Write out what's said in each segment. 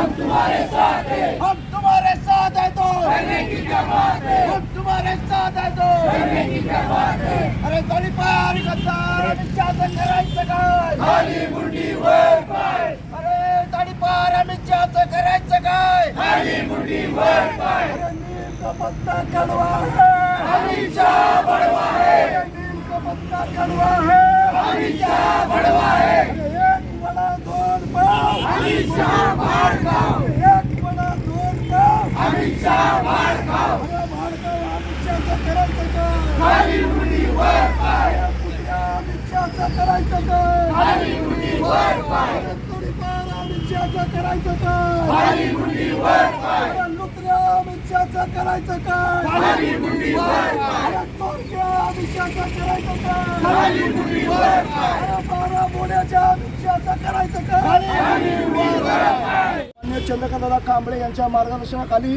हम तुम्हारे साथ हैं। हम तुम्हारे साथ है तो। हम तुम्हारे साथ है तो। अरे तळीपार गद्दार अमित शहाचं करायचं काय खाली मुंडी वर पाय अरे तळीपार अमित शहाचं करायचं काय खाली मुंडी वर पाय अरे नीम का पत्ता कड़वा है। अमित शाह बड़वा है नीम का पत्ता कड़वा है। अमित शाह बड़वा है अरे एक बड़ा दोन पाव अमित शाह मार खाओ एक बड़ा दोन पाव अमित शाह मार खाओ अरे मार खाओ अमित शहाचं करायचं काय खाली मुंडी वर पाय अमित करायचं काय खाली करायचं काय खाली मुंडी करायचं काय खाली चोरक्या करायचं काय बारा बोड्याच्या करायचं काय कांबळे यांच्या मार्गदर्शनाखाली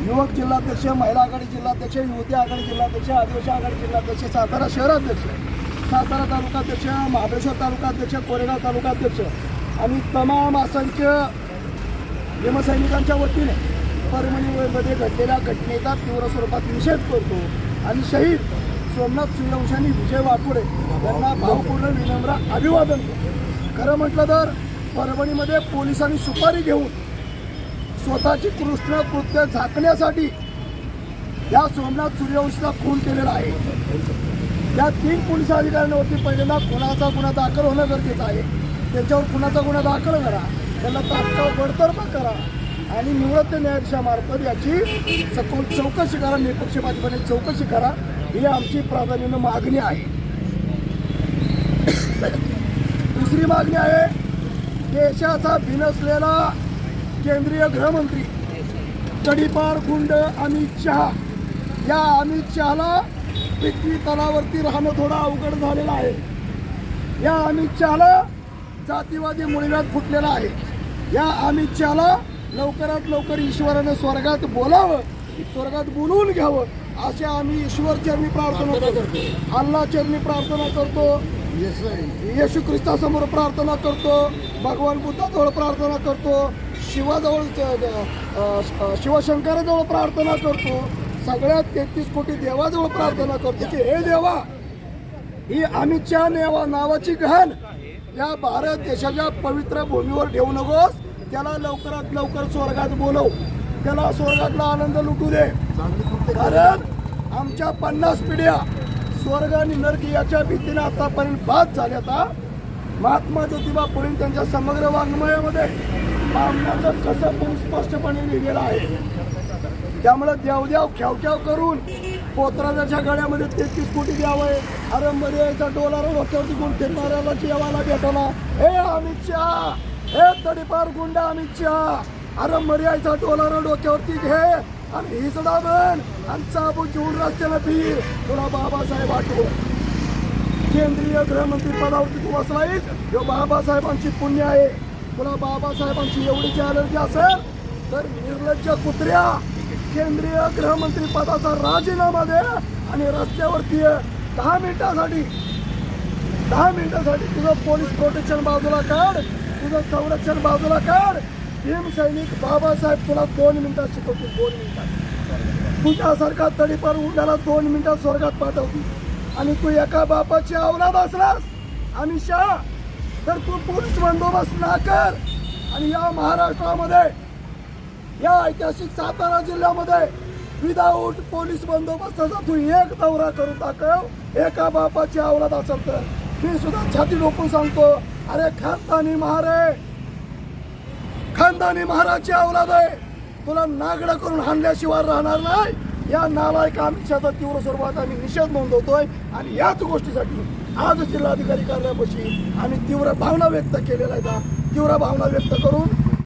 युवक जिल्हाध्यक्ष महिला आघाडी जिल्हाध्यक्ष युवती आघाडी जिल्हाध्यक्ष आदिवासी आघाडी जिल्हाध्यक्ष सातारा शहराध्यक्ष सातारा तालुकाध्यक्ष महाबळेश्वर तालुकाध्यक्ष कोरेगाव तालुकाध्यक्ष आणि तमाम असंख्य भीमसैनिकांच्या वतीने परभणीमध्ये घडलेल्या घटनेचा तीव्र स्वरूपात निषेध करतो आणि शहीद सोमनाथ सूर्यवंशांनी विजय वाकुडे यांना भावपूर्ण विनम्र अभिवादन खरं म्हटलं तर परभणीमध्ये पोलिसांनी सुपारी घेऊन स्वतःची कृष्ण कृत्य झाकण्यासाठी या सोमनाथ सूर्यवंशीचा खून केलेला आहे. या तीन पोलीस अधिकाऱ्यांवरती पहिल्यांदा खुनाचा गुन्हा दाखल होणं गरजेचं आहे. त्यांच्यावर खुनाचा गुन्हा दाखल करा. त्यांना तात्काळ बडतर्फ करा. आणि निवृत्त न्यायाधीशामार्फत याची सखोल चौकशी करा. निपक्षपातीपणे चौकशी करा. ही आमची प्राधान्यानं मागणी आहे. दुसरी मागणी आहे देशाचा भिनसलेला केंद्रीय गृहमंत्री. तडीपार गुंड आणि चहा या अमित शहाला पृथ्वी तलावरती राहणं थोडं अवघड झालेलं आहे. या अमित शहाला जातीवादी मुळव्यात फुटलेला आहे. या अमित शहाला लवकरात लवकर ईश्वरानं स्वर्गात बोलावं स्वर्गात बोलवून घ्यावं अशा आम्ही ईश्वर चरणी प्रार्थना करतो. अल्ला चरणी प्रार्थना करतो. येशू ख्रिस्तासमोर प्रार्थना करतो. भगवान बुद्धाजवळ प्रार्थना करतो. शिवाजवळ शिवशंकराजवळ प्रार्थना करतो. सगळ्यात तेहतीस कोटी देवाजवळ प्रार्थना करतो की हे देवा ही अमित शहा नेवा नावाची घाण या भारत देशाच्या पवित्र भूमीवर ठेवू नकोस. त्याला लवकरात लवकर स्वर्गात बोलव. त्याला स्वर्गातला आनंद लुटू दे. कारण आमच्या पन्नास पिढ्या स्वर्ग आणि नर्क याच्या भीतीने आतापर्यंत बाद झाल्यात महात्मा ज्योतिबा फुले त्यांच्या समग्र वाङ्मयामध्ये बामणाचं कसं पण स्पष्टपणे लिहिलेलं आहे. त्यामुळे देवदेव ख्याव करून पोत्राच्या गळ्यामध्ये तेहतीस कोटी द्यावंय अरे मध्ये यायचा डोलार डोक्यावरती गुण फिरणाऱ्याला जेवायला भेटला हे अमित शहा हे तडीपार गुंड अमित शहा. अरे मर्यायचा डोलार डोक्यावरती घे. आणि हिसडा बन आणि चाबू घेऊन रस्त्याला फिर. तुला बाबासाहेब आठव. केंद्रीय गृहमंत्री पदावरती तू बसलायस ह्यो बाबासाहेबांची पुण्य आहे. तुला बाबासाहेबांची एवढीची अलर्जी असेल तर निर्लज्ज कुत्र्या. केंद्रीय गृहमंत्री पदाचा राजीनामा दे आणि रस्त्यावरती ये. दहा मिनिटासाठी. दहा मिनिटासाठी तुझं पोलीस प्रोटेक्शन बाजूला काढ. तुझं संरक्षण बाजूला काढ. भीम सैनिक बाबासाहेब तुला दोन मिनिटात शिकवतील. दोन मिनिटात. तुझ्यासारखा तडीपार उड्याला दोन मिनिटात स्वर्गात पाठवतील. आणि तू एका बापाची औलाद असलास अमित शहा तर तू पोलीस बंदोबस्त ना कर. आणि या महाराष्ट्रामध्ये या ऐतिहासिक सातारा जिल्ह्यामध्ये विदाऊट पोलीस बंदोबस्ताचा तू एक दौरा करून दाखव. एका बापाची अवलाद असेल तर. मी सुद्धा छाती लोकून सांगतो अरे खानदानी महारे खानदानी महाराजची अवलाद आहे. तुला नागडं करून हाणल्याशिवाय राहणार नाही. या नालायक आमिषाचा तीव्र स्वरूपात आम्ही निषेध नोंदवतोय आणि याच गोष्टीसाठी आज जिल्हाधिकारी कार्यालयापाशी आम्ही तीव्र भावना व्यक्त केलेल्या आहेत. तीव्र भावना व्यक्त करून